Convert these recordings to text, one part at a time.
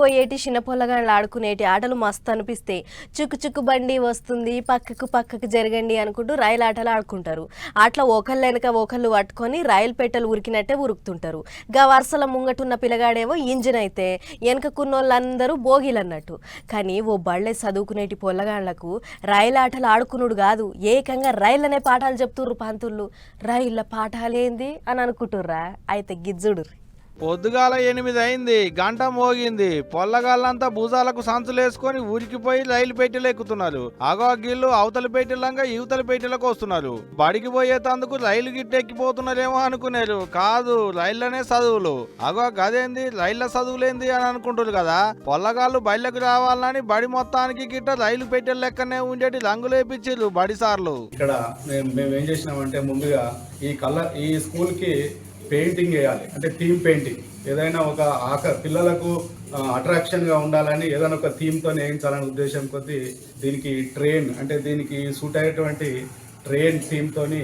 పోయేటి చిన్నపొల్లగాళ్ళు ఆడుకునేటి ఆటలు మస్తు అనిపిస్తాయి చుక్కు చుక్కు బండి వస్తుంది పక్కకు పక్కకు జరగండి అనుకుంటూ రైలు ఆటలు ఆడుకుంటారు. అట్లా ఒకళ్ళు వెనక ఒకళ్ళు పట్టుకొని రైలు పెట్టెలు ఉరికినట్టే ఉరుకుతుంటారు. గా వరుసల ముంగటున్న పిల్లగాడేమో ఇంజిన్ అయితే వెనకకున్నోళ్ళందరూ భోగిలు అన్నట్టు కానీ ఓ బళ్ళే చదువుకునేటి పొల్లగాళ్ళకు రైలు ఆటలు ఆడుకునుడు కాదు. ఏకంగా రైళ్ళనే పాఠాలు చెప్తుర్రు పంతుళ్ళు. రైళ్ళ పాఠాలేంది అని అనుకుంటుర్రా? అయితే గిజ్జుడు పొద్దుగాల ఎనిమిది అయింది గంట మోగింది. పొల్లగాళ్ళంతా భుజాలకు సంచులేసుకొని ఊరికిపోయి రైలు పెట్టెలు ఎక్కుతున్నారు. అగో అవతల పెట్టెలంగా యువతల పెట్టెలకు వస్తున్నారు. బడికి పోయేటందుకు రైలు గిట్టెక్కిపోతున్నారేమో అనుకున్నారు కాదు రైళ్ళనే చదువులు. అగో గదేంది? రైళ్ళ చదువులేంది అని అనుకుంటారు కదా. పొల్లగాళ్ళు బయలకు రావాలని బడి మొత్తానికి గిట్ట రైలు పెట్టెలు లెక్కనే ఉండేటి రంగులేపించారు బడి సార్లు. ఇక్కడ మేము ఏం చేసినామంటే ముందుగా ఈ కళ్ళ ఈ స్కూల్కి పెయింటింగ్ వేయాలి. అంటే థీమ్ పెయింటింగ్. ఏదైనా ఒక ఆక పిల్లలకు అట్రాక్షన్గా ఉండాలని ఏదైనా ఒక థీమ్తో వేయించాలనే ఉద్దేశం కొద్దీ దీనికి ట్రైన్ అంటే దీనికి సూట్ అయ్యేటువంటి ట్రైన్ థీమ్తోని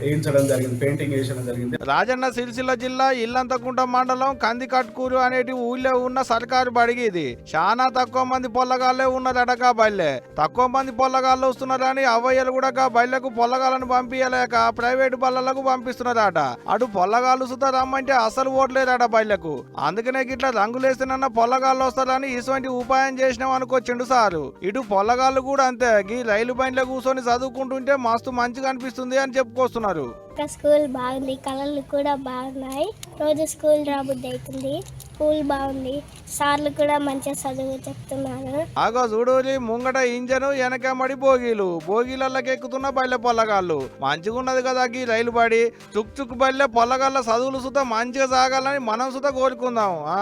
వేయించడం జరిగింది? పెయింటింగ్ వేయడం జరిగింది? రాజన్న సిరిసిల్ల జిల్లా ఇల్లంతకుంట మండలం కందికట్కూరు అనేటి ఊళ్ళో ఉన్న సర్కారు బడిగి ఇది చాలా తక్కువ మంది పొల్లగాళ్ళే ఉన్నారట బయలే తక్కువ మంది పొల్లగాళ్ళు వస్తున్నారని అవ్వయ్యలు కూడా గా బయలకు పొల్లగాళ్ళను పంపించలేక ప్రైవేటు బళ్ళలకు పంపిస్తున్నారట. అటు పొల్లగాళ్ళు సుతా రమ్మంటే అసలు ఓట్లేదట బయలకు అందుకనే గిట్లా రంగులేసినన్న పొల్లగాళ్ళు వస్తారని ఇటువంటి ఉపాయం చేసినాం అనుకొచ్చిండు సారు. ఇటు పొల్లగాళ్ళు కూడా అంతే. గీ రైలు బండిలో కూర్చొని చదువుకుంటుంటే మస్తు మంచిగా అనిపిస్తుంది అని చెప్పుకొస్తున్నారు. స్కూల్ బాగుంది కలర్లు కూడా బాగున్నాయి. రోజు స్కూల్ రాబుద్ది అవుతుంది స్కూల్ బాగుంది. సార్లు కూడా మంచిగా చదువు చెప్తున్నారు. ఆగో చూడూరి ముంగట ఇంజను వెనకమడి బోగీలు. బోగీలకి ఎక్కుతున్న బయట పొల్లగాళ్ళు. మంచిగున్నది కదా గీ రైలు బడి. చుక్ చుక్ బయట పొల్లగాళ్ళ చదువులు సుతా మంచిగా సాగాలని మనం సుతా కోరుకుందాం. ఆ.